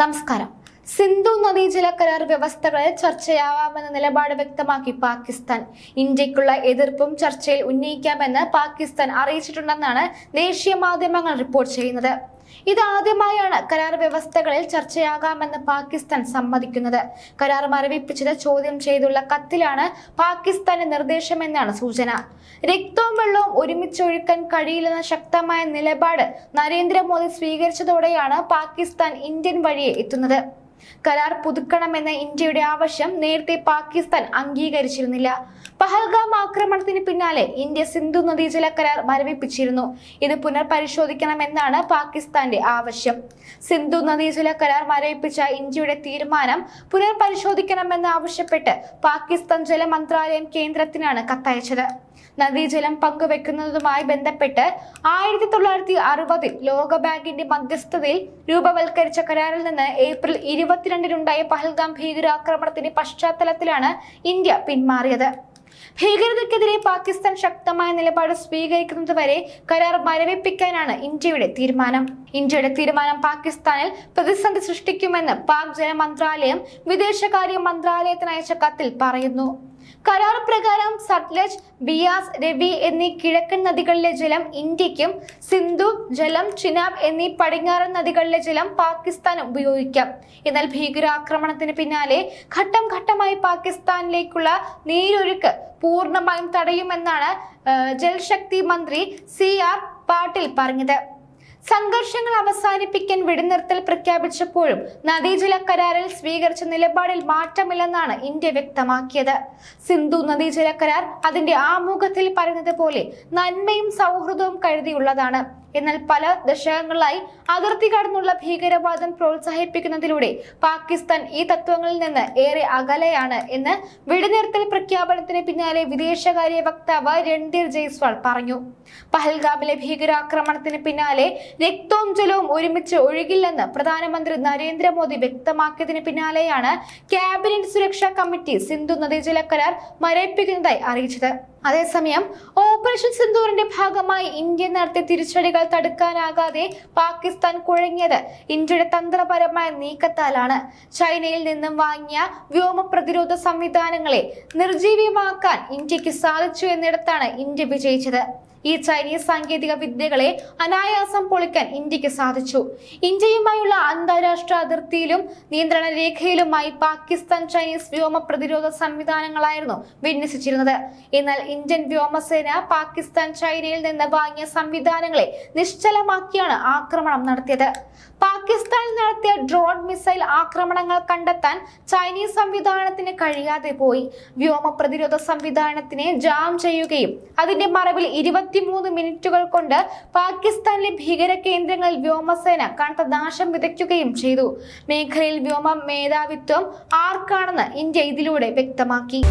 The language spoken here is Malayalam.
നമസ്കാരം. സിന്ധു നദീജല കരാർ വ്യവസ്ഥകളിൽ ചർച്ചയാവാമെന്ന നിലപാട് വ്യക്തമാക്കി പാകിസ്ഥാൻ. ഇന്ത്യക്കുള്ള എതിർപ്പും ചർച്ചയിൽ ഉന്നയിക്കാമെന്ന് പാകിസ്ഥാൻ അറിയിച്ചിട്ടുണ്ടെന്നാണ് ദേശീയ മാധ്യമങ്ങൾ റിപ്പോർട്ട് ചെയ്യുന്നത്. ഇതാദ്യമായാണ് കരാർ വ്യവസ്ഥകളിൽ ചർച്ചയാകാമെന്ന് പാകിസ്ഥാൻ സമ്മതിക്കുന്നത്. കരാർ മരവിപ്പിച്ചത് ചോദ്യം ചെയ്തുള്ള കത്തിലാണ് പാകിസ്ഥാന്റെ നിർദ്ദേശമെന്നാണ് സൂചന. രക്തവും വെള്ളവും ഒരുമിച്ചൊഴുക്കാൻ കഴിയില്ലെന്ന ശക്തമായ നിലപാട് നരേന്ദ്രമോദി സ്വീകരിച്ചതോടെയാണ് പാകിസ്ഥാൻ ഇന്ത്യൻ വഴിയെ എത്തുന്നത്. കരാർ പുതുക്കണമെന്ന ഇന്ത്യയുടെ ആവശ്യം നേരത്തെ പാകിസ്ഥാൻ അംഗീകരിച്ചിരുന്നില്ല. പഹൽഗാം ആക്രമണത്തിന് പിന്നാലെ ഇന്ത്യ സിന്ധു നദീജല കരാർ മരവിപ്പിച്ചിരുന്നു. ഇത് പുനർപരിശോധിക്കണമെന്നാണ് പാകിസ്ഥാന്റെ ആവശ്യം. സിന്ധു നദീജല കരാർ മരവിപ്പിച്ച ഇന്ത്യയുടെ തീരുമാനം പുനർപരിശോധിക്കണമെന്ന് ആവശ്യപ്പെട്ട് പാകിസ്ഥാൻ ജല മന്ത്രാലയം കേന്ദ്രത്തിനാണ് കത്തയച്ചത്. നദീജലം പങ്കുവെക്കുന്നതുമായി ബന്ധപ്പെട്ട് ആയിരത്തി തൊള്ളായിരത്തി അറുപതിൽ ലോകബാങ്കിന്റെ മധ്യസ്ഥതയിൽ രൂപവൽക്കരിച്ച കരാറിൽ നിന്ന് ഏപ്രിൽ ഇരുപത്തിരണ്ടിനുണ്ടായ പഹൽഗാം ഭീകരാക്രമണത്തിന്റെ പശ്ചാത്തലത്തിലാണ് ഇന്ത്യ പിന്മാറിയത്. ഭീകരതയ്ക്കെതിരെ പാകിസ്ഥാൻ ശക്തമായ നിലപാട് സ്വീകരിക്കുന്നത് വരെ കരാർ മരവിപ്പിക്കാനാണ് ഇന്ത്യയുടെ തീരുമാനം. ഇന്ത്യയുടെ തീരുമാനം പാകിസ്ഥാനിൽ പ്രതിസന്ധി സൃഷ്ടിക്കുമെന്ന് പാക് ജനമന്ത്രാലയം വിദേശകാര്യ മന്ത്രാലയത്തിന് അയച്ച കത്തിൽ പറയുന്നു. കരാർ പ്രകാരം സത്ലജ് ബിയാസ് രവി എന്നീ കിഴക്കൻ നദികളിലെ ജലം ഇന്ത്യക്കും സിന്ധു ജലം ചിനാബ് എന്നീ പടിഞ്ഞാറൻ നദികളിലെ ജലം പാകിസ്ഥാൻ ഉപയോഗിക്കാം. എന്നാൽ ഭീകരാക്രമണത്തിന് പിന്നാലെ ഘട്ടം ഘട്ടമായി പാകിസ്ഥാനിലേക്കുള്ള നീരൊഴുക്ക് പൂർണമായും തടയുമെന്നാണ് ജൽശക്തി മന്ത്രി സി ആർ പാട്ടിൽ പറഞ്ഞത്. സംഘർഷങ്ങൾ അവസാനിപ്പിക്കാൻ വെടിനിർത്തൽ പ്രഖ്യാപിച്ചപ്പോഴും നദീജല കരാറിൽ സ്വീകരിച്ച നിലപാടിൽ മാറ്റമില്ലെന്നാണ് ഇന്ത്യ വ്യക്തമാക്കിയത്. സിന്ധു നദീജല കരാർ അതിന്റെ ആമുഖത്തിൽ പറയുന്നത് പോലെ നന്മയും സൗഹൃദവും കരുതിയുള്ളതാണ്. എന്നാൽ പല ദശകങ്ങളായി അതിർത്തി കടന്നുള്ള ഭീകരവാദം പ്രോത്സാഹിപ്പിക്കുന്നതിലൂടെ പാകിസ്ഥാൻ ഈ തത്വങ്ങളിൽ നിന്ന് ഏറെ അകലെയാണ് എന്ന് വെടിനിർത്തൽ പ്രഖ്യാപനത്തിന് പിന്നാലെ വിദേശകാര്യ വക്താവ് രൺധീർ ജയ്സ്വാൾ പറഞ്ഞു. പഹൽഗാമിലെ ഭീകരാക്രമണത്തിന് പിന്നാലെ രക്തവും ജലവും ഒരുമിച്ച് ഒഴുകില്ലെന്ന് പ്രധാനമന്ത്രി നരേന്ദ്രമോദി വ്യക്തമാക്കിയതിന് പിന്നാലെയാണ് ക്യാബിനറ്റ് സുരക്ഷാ കമ്മിറ്റി സിന്ധു നദീജല കരാർ മരയിപ്പിക്കുന്നതായി അറിയിച്ചത്. അതേസമയം ഓപ്പറേഷൻ സിന്ധൂറിന്റെ ഭാഗമായി ഇന്ത്യ നടത്തിയ തിരിച്ചടികൾ തടുക്കാനാകാതെ പാകിസ്ഥാൻ കുഴങ്ങിയത് ഇന്ത്യയുടെ തന്ത്രപരമായ നീക്കത്താലാണ്. ചൈനയിൽ നിന്നും വാങ്ങിയ വ്യോമ പ്രതിരോധ സംവിധാനങ്ങളെ നിർജീവമാക്കാൻ ഇന്ത്യയ്ക്ക് സാധിച്ചു എന്നിടത്താണ് ഇന്ത്യ വിജയിച്ചത്. ഈ ചൈനീസ് സാങ്കേതിക വിദ്യകളെ അനായാസം പൊളിക്കാൻ ഇന്ത്യയ്ക്ക് സാധിച്ചു. ഇന്ത്യയുമായുള്ള അന്താരാഷ്ട്ര അതിർത്തിയിലും നിയന്ത്രണ രേഖയിലുമായി പാകിസ്ഥാൻ ചൈനീസ് വ്യോമ പ്രതിരോധ സംവിധാനങ്ങളായിരുന്നു വിന്യസിച്ചിരുന്നത്. എന്നാൽ ഇന്ത്യൻ വ്യോമസേന പാകിസ്ഥാൻ ചൈനയിൽ നിന്ന് വാങ്ങിയ സംവിധാനങ്ങളെ നിശ്ചലമാക്കിയാണ് ആക്രമണം നടത്തിയത്. പാകിസ്ഥാനിൽ നടത്തിയ ഡ്രോൺ മിസൈൽ ആക്രമണങ്ങൾ കണ്ടെത്താൻ ചൈനീസ് സംവിധാനത്തിന് കഴിയാതെ പോയി. വ്യോമ പ്രതിരോധ സംവിധാനത്തിനെ ജാം ചെയ്യുകയും അതിന്റെ മറവിൽ ഇരുപത്തിമൂന്ന് മിനിറ്റുകൾ കൊണ്ട് പാകിസ്ഥാനിലെ ഭീകര കേന്ദ്രങ്ങളിൽ വ്യോമസേന കനത്ത നാശം വിതയ്ക്കുകയും ചെയ്തു. മേഖലയിൽ വ്യോമ മേധാവിത്വം ആർക്കാണെന്ന് ഇന്ത്യ ഇതിലൂടെ വ്യക്തമാക്കി.